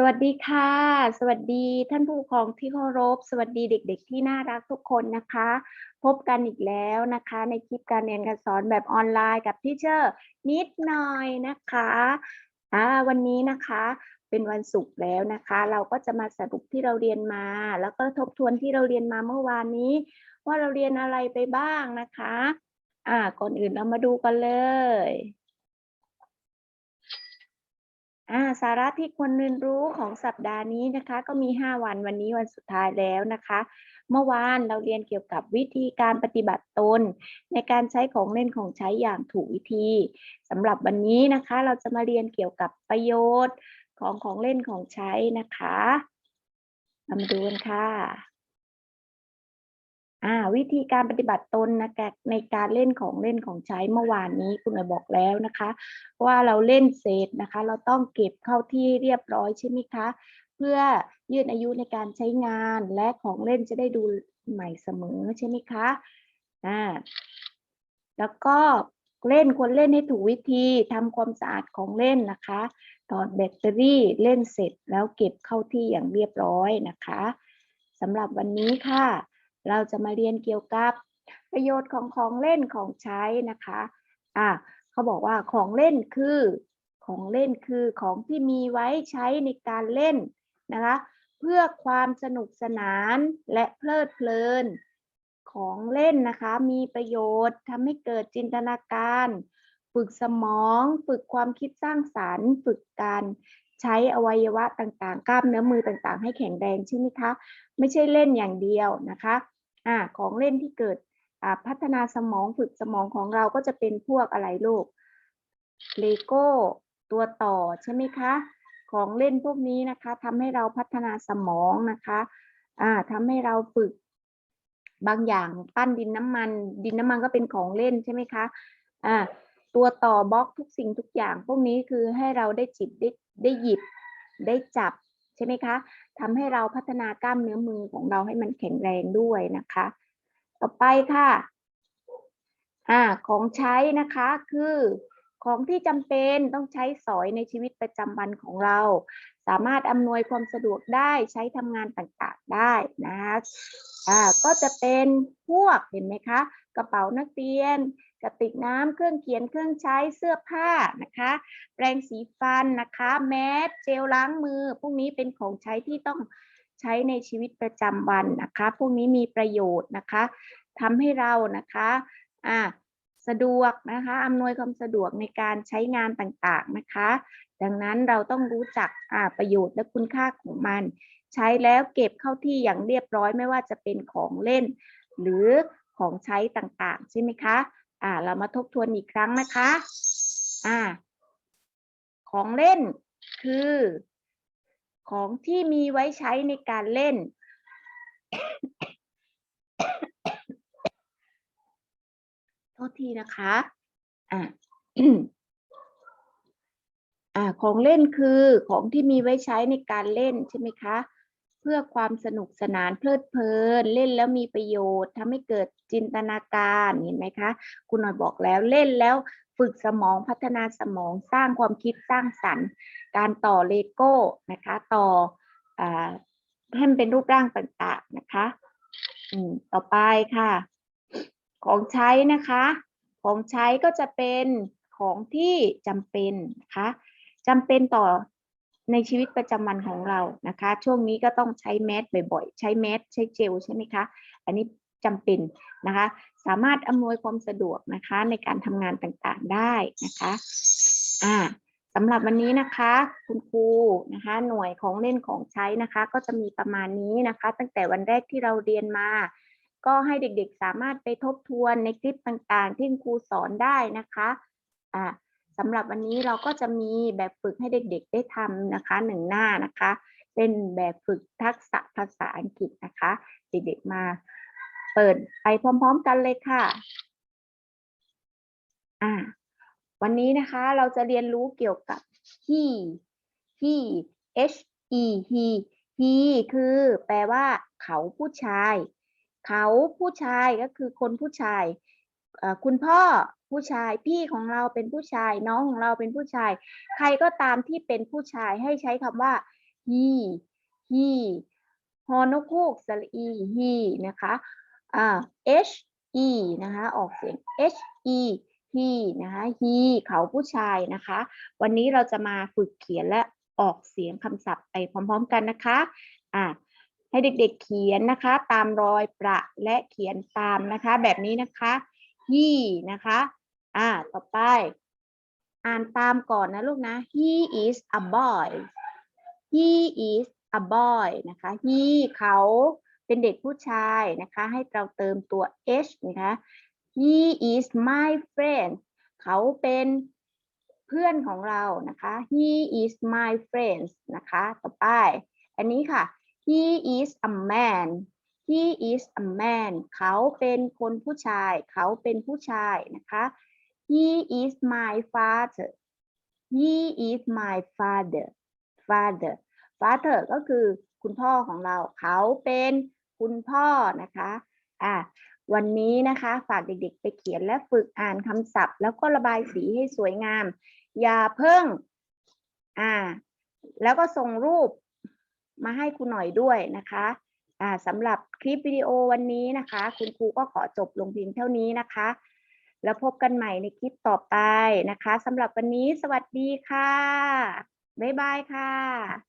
สวัสดีค่ะ สวัสดีท่านผู้ปกครองที่เคารพ สวัสดีเด็ก ๆ ที่น่ารักทุกคนนะคะ พบกันอีกแล้วนะคะ ในคลิปการเรียนการสอนแบบออนไลน์กับที่เชอร์นิดหน่อยนะคะอ่าวันนี้นะคะเป็นวันศุกร์แล้วนะคะ เราก็จะมาสรุปที่เราเรียนมา แล้วก็ทบทวนที่เราเรียนมาเมื่อวานนี้ ว่าเราเรียนอะไรไปบ้างนะคะอ่าก่อนอื่นเรามาดูกันเลย อ่าสาระที่ควรเรียนรู้ของสัปดาห์นี้นะคะ ก็มี 5 วันวันนี้วันสุดท้ายแล้วนะคะ เมื่อวานเราเรียนเกี่ยวกับวิธีการปฏิบัติตน ในการใช้ของเล่นของใช้อย่างถูกวิธีสำหรับวันนี้นะคะ เราจะมาเรียนเกี่ยวกับประโยชน์ของของเล่นของใช้นะคะมาดูกันค่ะ อ่า วิธีการปฏิบัติตนนะแกในการเล่นของเล่นของใช้เมื่อวานนี้คุณหน่อยบอกแล้วนะคะ ว่าเราเล่นเสร็จนะคะ เราต้องเก็บเข้าที่เรียบร้อยใช่ไหมคะ เพื่อยืดอายุในการใช้งานและของเล่นจะได้ดูใหม่เสมอใช่ไหมคะอ่าแล้วก็เล่นควรเล่นให้ถูกวิธีทำความสะอาดของเล่นนะคะถอดแบตเตอรี่เล่นเสร็จแล้วเก็บเข้าที่อย่างเรียบร้อยนะคะสำหรับวันนี้ค่ะ เราจะมาเรียนเกี่ยวกับประโยชน์ของของเล่นของใช้นะคะอะเขาบอกว่าของเล่นคือของเล่นคือของที่มีไว้ใช้ในการเล่นนะคะเพื่อความสนุกสนานและเพลิดเพลิน ของเล่นนะคะมีประโยชน์ทำให้เกิดจินตนาการ ฝึกสมอง ฝึกความคิดสร้างสรรค์ ฝึกการใช้อวัยวะต่างๆ กล้ามเนื้อมือต่างๆ ให้แข็งแรงใช่ไหมคะ ไม่ใช่เล่นอย่างเดียวนะคะ อ่าของเล่นที่เกิดอ่าพัฒนาสมองฝึกสมองของเราก็จะเป็นพวกอะไรลูกเลโก้ตัวต่อใช่ไหมคะ ของเล่นพวกนี้นะคะทำให้เราพัฒนาสมองนะคะอ่าทำให้เราฝึกบางอย่างปั้นดินน้ำมัน ดินน้ำมันก็เป็นของเล่นใช่ไหมคะอ่าตัวต่อบล็อกทุกสิ่งทุกอย่าง พวกนี้คือให้เราได้จิบได้ได้หยิบได้จับ ใช่ไหมคะทำให้เราพัฒนากล้ามเนื้อมือของเราให้มันแข็งแรงด้วยนะคะ ต่อไปค่ะอ่าของใช้นะคะคือของที่จำเป็นต้องใช้สอยในชีวิตประจำวันของเรา สามารถอำนวยความสะดวกได้ใช้ทำงานต่างๆได้นะคะอ่าก็จะเป็นพวกเห็นไหมคะ กระเป๋านักเรียน กระติกน้ำเครื่องเขียนเครื่องใช้เสื้อผ้านะคะ แปรงสีฟันนะคะ แมสเจลล้างมือ พวกนี้เป็นของใช้ที่ต้องใช้ในชีวิตประจำวันนะคะ พวกนี้มีประโยชน์นะคะทำให้เรานะคะอ่าสะดวกนะคะอำนวยความสะดวกในการใช้งานต่างๆนะคะ ดังนั้นเราต้องรู้จักประโยชน์และคุณค่าของมัน ใช้แล้วเก็บเข้าที่อย่างเรียบร้อยไม่ว่าจะเป็นของเล่น หรือของใช้ต่างๆ ใช่ไหมคะ อ่า เรามาทบทวนอีกครั้งนะคะ อ่า ของเล่นคือ ของที่มีไว้ใช้ในการเล่น โทษทีนะคะ อ่าอ่า ของเล่นคือของที่มีไว้ใช้ในการเล่นใช่ไหมคะ พื่อความสนุกสนานเพลิดเพลิน เล่นแล้วมีประโยชน์ทำให้เกิดจินตนาการเห็นไหมคะ คุณหน่อยบอกแล้วเล่นแล้วฝึกสมองพัฒนาสมองสร้างความคิดสร้างสรรค์ การต่อเลโก้นะคะต่ออให้มันเป็นรูปร่างต่างๆนะคะต่อไปค่ะ ของใช้นะคะ ของใช้ก็จะเป็นของที่จำเป็นนะคะจำเป็นต่อ ในชีวิตประจำวันของเรานะคะ ช่วงนี้ก็ต้องใช้แมสบ่อยๆ ใช้แมสใช้เจลใช่ไหมคะ อันนี้จำเป็นนะคะ สามารถอำนวยความสะดวกนะคะในการทำงานต่างๆได้นะคะอ่าสำหรับวันนี้นะคะ คุณครูนะคะ หน่วยของเล่นของใช้นะคะ ก็จะมีประมาณนี้นะคะ ตั้งแต่วันแรกที่เราเรียนมา ก็ให้เด็กๆสามารถไปทบทวนในคลิปต่างๆ ที่คุณครูสอนได้นะคะอ่า สำหรับวันนี้เราก็จะมีแบบฝึกให้เด็กๆ ได้ทำนะคะหนึ่งหน้านะคะ เป็นแบบฝึกทักษะภาษาอังกฤษนะคะเด็กๆมาเปิดไปพร้อมๆกันเลยค่ะอ่าวันนี้นะคะเราจะเรียนรู้เกี่ยวกับ he he h e he he คือแปลว่า เขาผู้ชาย เขาผู้ชายก็คือคนผู้ชาย คุณพ่อ ผู้ชาย พี่ของเราเป็นผู้ชาย น้องของเราเป็นผู้ชาย ใครก็ตามที่เป็นผู้ชายให้ใช้คำว่า he he ฮอนกฮูกสระอี he นะคะอ่า h e นะคะออกเสียง h e he นะคะ he เขาผู้ชายนะคะ วันนี้เราจะมาฝึกเขียนและออกเสียงคำศัพท์ไปพร้อมๆกันนะคะอ่าให้เด็กๆเขียนนะคะ ตามรอยประและเขียนตามนะคะ แบบนี้นะคะ he นะคะ อ่า ต่อไป อ่านตามก่อนนะลูกนะ he is a boy he is a boy นะคะ he เขาเป็นเด็กผู้ชายนะคะ ให้เราเติมตัว h นะคะ he is my friend เขาเป็นเพื่อนของเรานะคะ he is my friend นะคะ ต่อไป อันนี้ค่ะ he is a man he is a man เขาเป็นคนผู้ชาย เขาเป็นผู้ชายนะคะ he is my father he is my father father father ก็คือคุณพ่อของเราเขาเป็นคุณพ่อนะคะอะวันนี้นะคะฝากเด็กๆ ไปเขียนและฝึกอ่านคำศัพท์ แล้วก็ระบายสีให้สวยงาม อย่าเพิ่งอ่า แล้วก็ส่งรูปมาให้ครูหน่อยด้วยนะคะอ่าสำหรับคลิปวิดีโอวันนี้นะคะ คุณครูก็ขอจบลงเพียงเท่านี้นะคะ แล้วพบกันใหม่ในคลิปต่อไปนะคะสำหรับวันนี้สวัสดีค่ะ บ๊ายบายค่ะ